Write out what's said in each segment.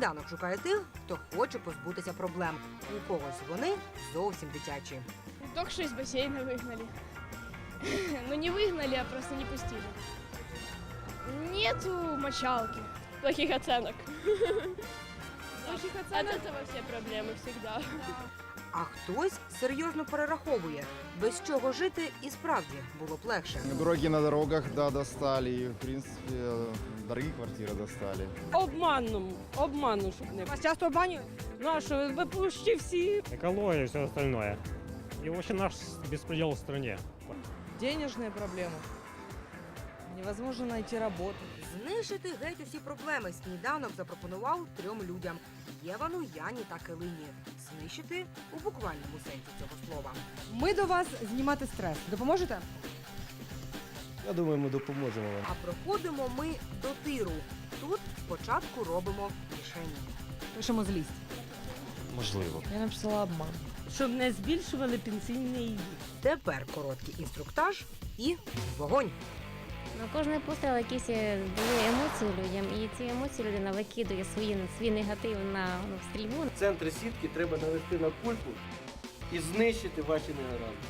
Сніданок шукає тих, хто хоче позбутися проблем. У когось вони зовсім дитячі. Только что из бассейна выгнали. Ну не выгнали, а просто не пустили. Нету мочалки. Плохих оценок. Плохих оценок. От этого все проблемы всегда. А хтось серйозно перераховує, без чого жити і справді було б легше. Дороги на дорогах, да, достали. И, в принципе, э, дорогие квартиры достали. Обманом, обманом, щоб не. Вас часто обманюють? Ну а що, ви почти всі. экология и все остальное. И вообще наш беспредел в стране. денежная проблема. Невозможно найти работу. Знищити геть усі проблеми сніданок запропонував трьом людям: Євану, Яні та Килині. Знищити у буквальному сенсі цього слова. Ми до вас знімати стрес. Допоможете? Я думаю, ми допоможемо вам. А проходимо ми до тиру. Тут спочатку робимо мішені. Пишемо злість. Можливо. Я написала обман. Щоб не збільшували пенсійний вік. Тепер короткий інструктаж і вогонь. На кожний постріл якісь е, дає емоції людям, і ці емоції людина викидує свої, свій негатив на ну, стрільбу. В центр сітки треба навести на кульку і знищити ваші негаразди.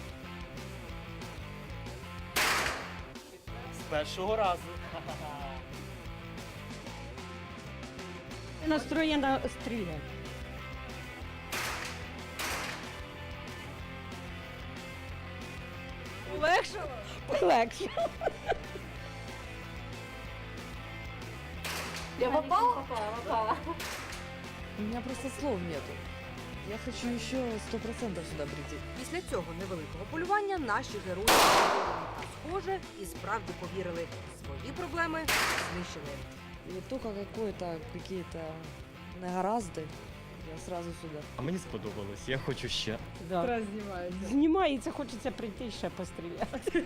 З першого разу. Настроєна стріляти. Легше. Легше. У меня просто слов нету. Я хочу еще сто процентов сюда прийти. Після цього невеликого полювання наші герої схоже і справді повірили. Свої проблеми знищили. И только какое-то, какие-то негаразды, я сразу сюда. А мені сподобалось, я хочу ще. Да. Знімається, хочеться прийти і ще постріляти.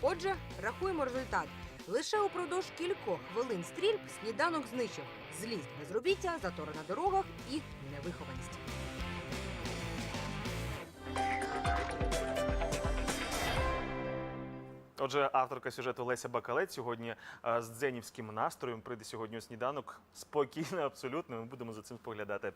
Отже, рахуємо результат. Лише упродовж кількох хвилин стрільб сніданок знищив злість безробіття, затори на дорогах і невихованість. Отже, авторка сюжету Леся Бакалець сьогодні е, з дзенівським настроєм прийде сьогодні у сніданок. Спокійно, абсолютно. Ми будемо за цим споглядати.